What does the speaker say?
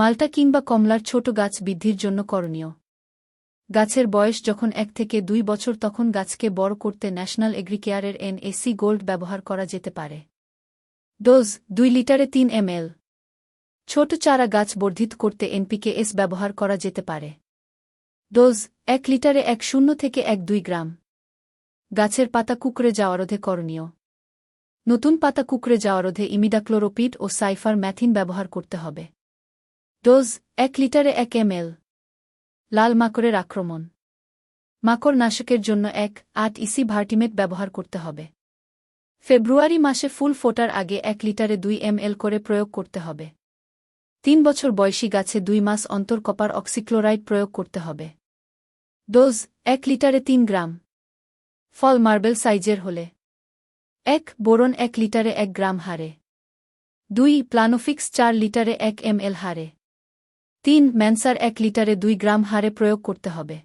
মালটা কিংবা কমলার ছোট গাছ বৃদ্ধির জন্য করণীয়। গাছের বয়স যখন এক থেকে দুই বছর তখন গাছকে বড় করতে ন্যাশনাল এগ্রিকেয়ারের এনএসি গোল্ড ব্যবহার করা যেতে পারে। ডোজ, দুই লিটারে তিন এমএল। ছোট চারা গাছ বর্ধিত করতে এনপিকে এস ব্যবহার করা যেতে পারে। ডোজ, এক লিটারে এক শূন্য থেকে এক দুই গ্রাম। গাছের পাতা কুকড়ে যাওয়া রোধে করণীয়। নতুন পাতা কুকড়ে যাওয়া রোধে ইমিডাক্লোরোপিড ও সাইফার ম্যাথিন ব্যবহার করতে হবে। ডোজ এক লিটারে এক এমএল। লাল মাকড়ের আক্রমণ। মাকড় নাশকের জন্য এক আট ইসি ভার্টিমেট ব্যবহার করতে হবে। ফেব্রুয়ারি মাসে ফুল ফোটার আগে এক লিটারে দুই এমএল করে প্রয়োগ করতে হবে। তিন বছর বয়সী গাছে দুই মাস অন্তর কপার অক্সিক্লোরাইড প্রয়োগ করতে হবে। ডোজ এক লিটারে তিন গ্রাম। ফল মার্বেল সাইজের হলে। এক বোরন এক লিটারে এক গ্রাম হারে। দুই প্লানোফিক্স চার লিটারে এক এমএল হারে। তিন ম্যানসার এক লিটারে দুই গ্রাম হারে প্রয়োগ করতে হবে।